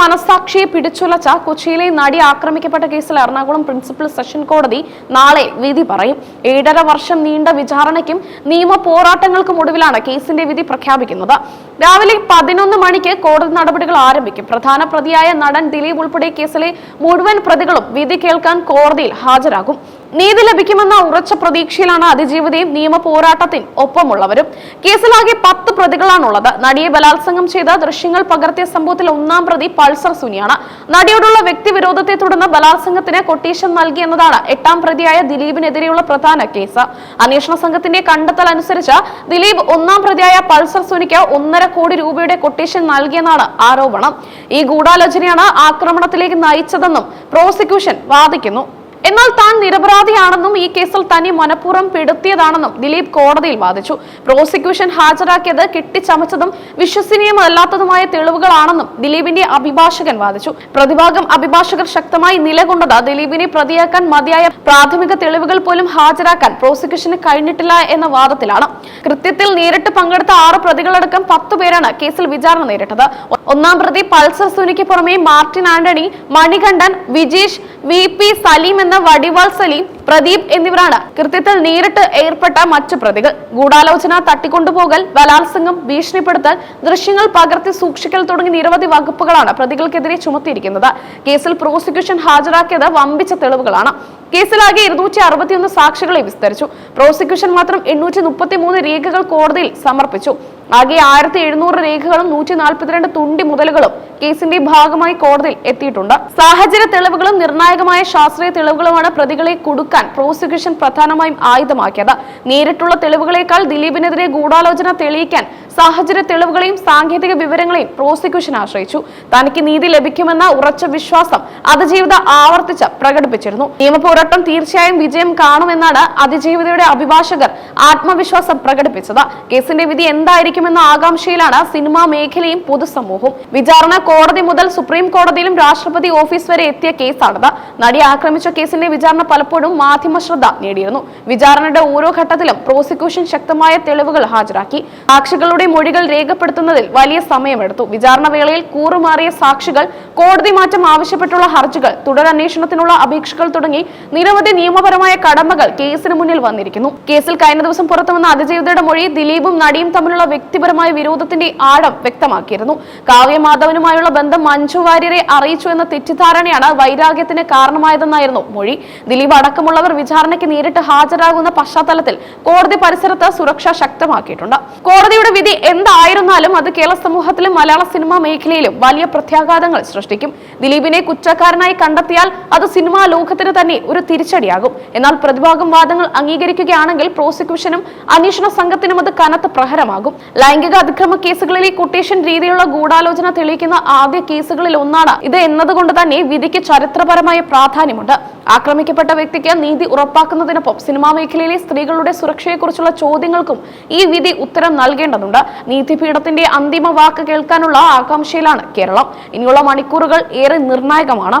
മനസാക്ഷിയെ പിടിച്ചുലച്ച കൊച്ചിയിലെ നടി ആക്രമിക്കപ്പെട്ട കേസിൽ എറണാകുളം പ്രിൻസിപ്പൽ സെഷൻ കോടതി നാളെ വിധി പറയും. ഏഴര വർഷം നീണ്ട വിചാരണയ്ക്കും നിയമ പോരാട്ടങ്ങൾക്കും ഒടുവിലാണ് കേസിന്റെ വിധി പ്രഖ്യാപിക്കുന്നത്. രാവിലെ പതിനൊന്ന് മണിക്ക് കോടതി നടപടികൾ ആരംഭിക്കും. പ്രധാന പ്രതിയായ നടൻ ദിലീപ് ഉൾപ്പെടെ കേസിലെ മുഴുവൻ പ്രതികളും വിധി കേൾക്കാൻ കോടതിയിൽ ഹാജരാകും. നീതി ലഭിക്കുമെന്ന ഉറച്ച പ്രതീക്ഷയിലാണ് അതിജീവിതയും നിയമ പോരാട്ടത്തിന് ഒപ്പമുള്ളവരും. കേസിലാകെ പത്ത് പ്രതികളാണുള്ളത്. നടിയെ ബലാത്സംഗം ചെയ്ത ദൃശ്യങ്ങൾ പകർത്തിയ സംഭവത്തിൽ ഒന്നാം പ്രതി പൾസർ സുനിയാണ്. നടിയോടുള്ള വ്യക്തിവിരോധത്തെ തുടർന്ന് ബലാത്സംഗത്തിന് കൊട്ടേഷൻ നൽകി എന്നതാണ് എട്ടാം പ്രതിയായ ദിലീപിനെതിരെയുള്ള പ്രധാന കേസ്. അന്വേഷണ സംഘത്തിന്റെ കണ്ടെത്തൽ അനുസരിച്ച് ദിലീപ് ഒന്നാം പ്രതിയായ പൾസർ സുനിക്ക് ഒന്നര കോടി രൂപയുടെ കൊട്ടേഷൻ നൽകിയെന്നാണ് ആരോപണം. ഈ ഗൂഢാലോചനയാണ് ആക്രമണത്തിലേക്ക് നയിച്ചതെന്നും പ്രോസിക്യൂഷൻ വാദിക്കുന്നു. എന്നാൽ താൻ നിരപരാധിയാണെന്നും ഈ കേസിൽ തന്നെ മനഃപൂർവം പെടുത്തിയതാണെന്നും ദിലീപ് കോടതിയിൽ വാദിച്ചു. പ്രോസിക്യൂഷൻ ഹാജരാക്കിയത് കെട്ടിച്ചമച്ചതും വിശ്വസനീയമല്ലാത്തതുമായ തെളിവുകളാണെന്നും ദിലീപിന്റെ അഭിഭാഷകൻ വാദിച്ചു. പ്രതിഭാഗം അഭിഭാഷകർ ശക്തമായി നിലകൊണ്ടത് ദിലീപിനെ പ്രതിയാക്കാൻ മതിയായ പ്രാഥമിക തെളിവുകൾ പോലും ഹാജരാക്കാൻ പ്രോസിക്യൂഷന് കഴിഞ്ഞിട്ടില്ല എന്ന വാദത്തിലാണ്. കൃത്യത്തിൽ നേരിട്ട് പങ്കെടുത്ത ആറ് പ്രതികളടക്കം പത്തു പേരാണ് കേസിൽ വിചാരണ നേരിട്ടത്. ഒന്നാം പ്രതി പൾസർ സുനിക്ക് പുറമെ Martin Antony Manikandan Vijeesh V P Saleem എന്ന വടിവാൾ സലീം പ്രദീപ് എന്നിവരാണ് കൃത്യത്തിൽ നേരിട്ട് ഏർപ്പെട്ട മറ്റു പ്രതികൾ. ഗൂഢാലോചന തട്ടിക്കൊണ്ടുപോകൽ ബലാത്സംഗം ഭീഷണിപ്പെടുത്തൽ ദൃശ്യങ്ങൾ പകർത്തി സൂക്ഷിക്കൽ തുടങ്ങി നിരവധി വകുപ്പുകളാണ് പ്രതികൾക്കെതിരെ ചുമത്തിയിരിക്കുന്നത്. കേസിൽ പ്രോസിക്യൂഷൻ ഹാജരാക്കിയത് വമ്പിച്ച തെളിവുകളാണ്. കേസിലാകെ ഇരുന്നൂറ്റി അറുപത്തിയൊന്ന് സാക്ഷികളെ വിസ്തരിച്ചു. പ്രോസിക്യൂഷൻ മാത്രം എണ്ണൂറ്റി മുപ്പത്തി മൂന്ന് രേഖകൾ കോടതിയിൽ സമർപ്പിച്ചു. ആകെ ആയിരത്തി എഴുന്നൂറ് രേഖകളും നൂറ്റി നാൽപ്പത്തിരണ്ട് തുണ്ടി മുതലുകളും കേസിന്റെ ഭാഗമായി കോടതിയിൽ എത്തിയിട്ടുണ്ട്. സാഹചര്യ തെളിവുകളും നിർണായകമായ ശാസ്ത്രീയ തെളിവുകളുമാണ് പ്രതികളെ കൊടുക്കാൻ പ്രോസിക്യൂഷൻ പ്രധാനമായും ആയുധമാക്കിയത്. നേരിട്ടുള്ള തെളിവുകളെക്കാൾ ദിലീപിനെതിരെ ഗൂഢാലോചന തെളിയിക്കാൻ സാഹചര്യ തെളിവുകളെയും സാങ്കേതിക വിവരങ്ങളെയും പ്രോസിക്യൂഷൻ ആശ്രയിച്ചു. തനിക്ക് നീതി ലഭിക്കുമെന്ന ഉറച്ച വിശ്വാസം അതിജീവിത ആവർത്തിച്ച് പ്രകടിപ്പിച്ചിരുന്നു. നിയമപോരാട്ടം തീർച്ചയായും വിജയം കാണുമെന്നാണ് അതിജീവിതയുടെ അഭിഭാഷകർ ആത്മവിശ്വാസം പ്രകടിപ്പിച്ചത്. കേസിന്റെ വിധി എന്തായിരിക്കുമെന്ന ആകാംക്ഷയിലാണ് സിനിമാ മേഖലയും പൊതുസമൂഹവും. വിചാരണ കോടതി മുതൽ സുപ്രീം കോടതിയിലും രാഷ്ട്രപതി ഓഫീസ് വരെ എത്തിയ കേസാണിത്. നടി ആക്രമിച്ച കേസിന്റെ വിചാരണ പലപ്പോഴും മാധ്യമ ശ്രദ്ധ നേടിയിരുന്നു. വിചാരണയുടെ ഓരോ ഘട്ടത്തിലും പ്രോസിക്യൂഷൻ ശക്തമായ തെളിവുകൾ ഹാജരാക്കി. സാക്ഷികളുടെ മൊഴികൾ രേഖപ്പെടുത്തുന്നതിൽ വലിയ സമയമെടുത്തു. വിചാരണ വേളയിൽ കൂറുമാറിയ സാക്ഷികൾ കോടതി മാറ്റം ആവശ്യപ്പെട്ടുള്ള ഹർജികൾ തുടരന്വേഷണത്തിനുള്ള അപേക്ഷകൾ തുടങ്ങി നിരവധി നിയമപരമായ കടമകൾ കേസിന് മുന്നിൽ വന്നിരിക്കുന്നു. കേസിൽ കഴിഞ്ഞ ദിവസം പുറത്തുവന്ന അതിജീവിതയുടെ മൊഴി ദിലീപും നടിയും തമ്മിലുള്ള വ്യക്തിപരമായ വിരോധത്തിന്റെ ആഴം വ്യക്തമാക്കിയിരുന്നു. കാവ്യമാധവനുമായുള്ള ബന്ധം മഞ്ജു വാര്യരെ അറിയിച്ചു എന്ന തെറ്റിദ്ധാരണയാണ് വൈരാഗ്യത്തിന് കാരണമായതെന്നായിരുന്നു മൊഴി. ദിലീപ് അടക്കമുള്ളവർ വിചാരണയ്ക്ക് നേരിട്ട് ഹാജരാകുന്ന പശ്ചാത്തലത്തിൽ കോടതി പരിസരത്ത് സുരക്ഷ ശക്തമാക്കിയിട്ടുണ്ട്. കോടതിയുടെ വിധി എന്തായിരുന്നാലും അത് കേരള സമൂഹത്തിലും മലയാള സിനിമാ മേഖലയിലും വലിയ പ്രത്യാഘാതങ്ങൾ സൃഷ്ടിക്കും. ദിലീപിനെ കുറ്റക്കാരനായി കണ്ടെത്തിയാൽ അത് സിനിമാ ലോകത്തിന് തന്നെ ഒരു തിരിച്ചടിയാകും. എന്നാൽ പ്രതിഭാഗം വാദങ്ങൾ അംഗീകരിക്കുകയാണെങ്കിൽ പ്രോസിക്യൂഷനും അന്വേഷണ സംഘത്തിനും അത് കനത്ത പ്രഹരമാകും. ലൈംഗിക അതിക്രമ കേസുകളിലെ കൊട്ടേഷൻ രീതിയിലുള്ള ഗൂഢാലോചന തെളിയിക്കുന്ന ആദ്യ കേസുകളിൽ ഒന്നാണ് ഇത് എന്നതുകൊണ്ട് തന്നെ വിധിക്ക് ചരിത്രപരമായ പ്രാധാന്യമുണ്ട്. ആക്രമിക്കപ്പെട്ട വ്യക്തിക്ക് നീതി ഉറപ്പാക്കുന്നതിനൊപ്പം സിനിമാ മേഖലയിലെ സ്ത്രീകളുടെ സുരക്ഷയെക്കുറിച്ചുള്ള ചോദ്യങ്ങൾക്കും ഈ വിധി ഉത്തരം നൽകേണ്ടതുണ്ട്. നീതിപീഠത്തിന്റെ അന്തിമ വാക്ക് കേൾക്കാനുള്ള ആകാംക്ഷയിലാണ് കേരളം. ഇനിയുള്ള മണിക്കൂറുകൾ ഏറെ നിർണായകമാണ്.